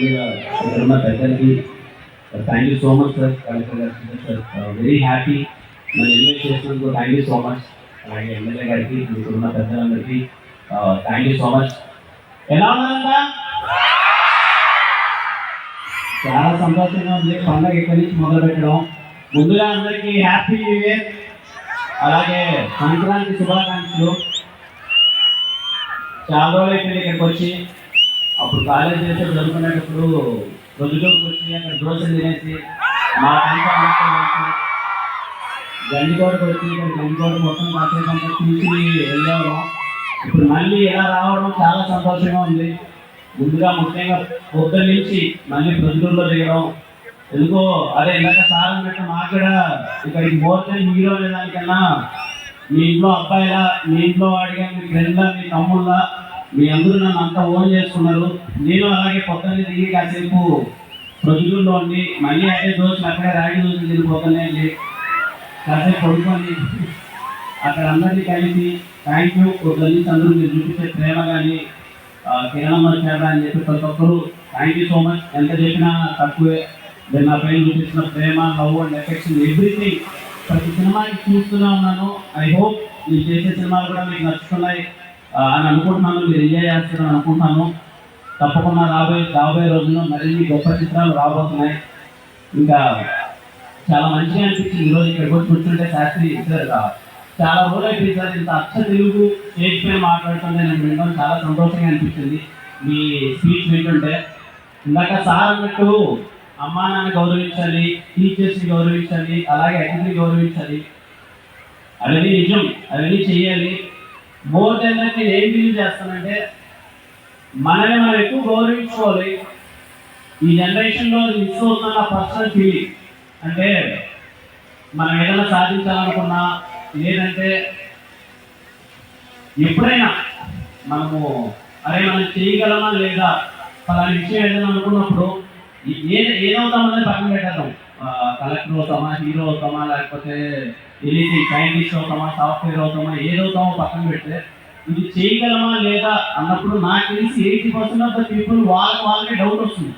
ముందుగా పెద్దలకి thank you so much sir collector గారు సార్ వెరీ హ్యాపీ నన్ను ఇన్వైట్ చేసినందుకు థ్యాంక్ యూ సో మచ్ అలాగే ఎమ్మెల్యే గారికి ఇక్కడ పెద్దలందరికీ థ్యాంక్ యూ సో మచ్ ఎలా ఉన్నారంట? చాలా సంతోషంగా ఉంది. పండగ ఇక్కడి నుంచి మొదలు పెట్టడం ముందుగా అందరికీ హ్యాపీ న్యూ ఇయర్ అలాగే సంక్రాంతి శుభాకాంక్షలు. చాలా రోజులు ఇక్కడికి వచ్చి. అప్పుడు కాలేజ్ చేస్తే చదువుకునేటప్పుడు ప్రొద్దుటూరుకు వచ్చి అక్కడ దోశలు తినేసి మా వచ్చి గండికోటకు వచ్చి ఇక్కడ గండికోట మొత్తం కాసేపు చూసి వెళ్ళేవాళ్ళం. ఇప్పుడు మళ్ళీ ఇలా రావడం చాలా సంతోషంగా ఉంది. ముందుగా ముఖ్యంగా పొద్దు నుంచి మళ్ళీ ప్రొద్దుటూరులో దిగడం. ఎందుకో అదే ఇందాక సార్ అన్నట్టు మాకు కూడా ఇక్కడికి పోతే హీరో దానికన్నా మీ ఇంట్లో అబ్బాయిలా మీ ఇంట్లో వాడిగా మీ ఫ్రెండ్లా మీ తమ్ముళ్ళ మీ అందరూ నన్ను అంతా ఓన్ చేసుకున్నారు. నేను అలాగే పొద్దున్నే తిరిగి కాసేపు ప్రొద్దుటూరులో ఉండి మళ్ళీ అదే దోశలు అక్కడే రాగి దోశలు తిరిగిపోతానే అండి కాసేపు పడుకొని అక్కడ అందరినీ కలిసి థ్యాంక్ యూ గలీస్ అందరూ మీరు చూపించే ప్రేమ కానీ కిరణమ్మ చేత అని చెప్పి ప్రతి ఒక్కరు థ్యాంక్ యూ సో మచ్ ఎంత చెప్పినా తక్కువే. నేను నా పైన చూపిస్తున్న ప్రేమ లవ్ అండ్ ఎఫెక్షన్ ఎవ్రీథింగ్ ప్రతి సినిమాకి చూస్తూనే ఉన్నాను. ఐ హోప్ మీరు చేసే సినిమాలు కూడా మీకు నచ్చుతున్నాయి. అని అనుకుంటున్నాను మీరు ఎంజాయ్ చేస్తారని అనుకుంటున్నాను. తప్పకుండా రాబోయే రాబోయే రోజుల్లో మరిన్ని గొప్ప చిత్రాలు రాబోతున్నాయి. ఇంకా చాలా మంచిగా అనిపించింది ఈరోజు ఇక్కడికి వచ్చి కూర్చుంటే శాస్త్రి సార్ చాలా రోజులు అయిపోయింది సార్ ఇంత అచ్చ తెలుగు స్టేజ్ మాట్లాడుతుంటే నేను వినడం చాలా సంతోషంగా అనిపించింది. మీ స్పీచ్ వింటుంటే ఇందాక సార్ అన్నట్టు అమ్మా నాన్న గౌరవించాలి టీచర్స్ని గౌరవించాలి అలాగే అతిథిని గౌరవించాలి. అవన్నీ నిజం అవన్నీ చేయాలి. మోర్ దెన్ దట్ నేను ఏం బిలీవ్ చేస్తానంటే మనమే మనం ఎక్కువ గౌరవించుకోవాలి. ఈ జనరేషన్లో మిస్ అవుతున్న పర్సనల్ ఫీలింగ్ అంటే మనం ఏదైనా సాధించాలనుకున్నా లేదంటే ఎప్పుడైనా మనము అరే మనం చేయగలమా లేదా పలాని విషయం ఏదైనా అనుకున్నప్పుడు ఏ ఏదవుతామనేది పక్కన పెట్టేద్దాం. కలెక్టర్ అవుతామా హీరో అవుతామా లేకపోతే తెలిసి సైంటిస్ట్ అవుతామా సాఫ్ట్వేర్ అవుతామా ఏదవుతామో పక్కన పెడితే ఇది చేయగలమా లేదా అన్నప్పుడు నాకు తెలిసి eighty percent of the people వాళ్ళకి వాళ్ళకే డౌట్ వస్తుంది.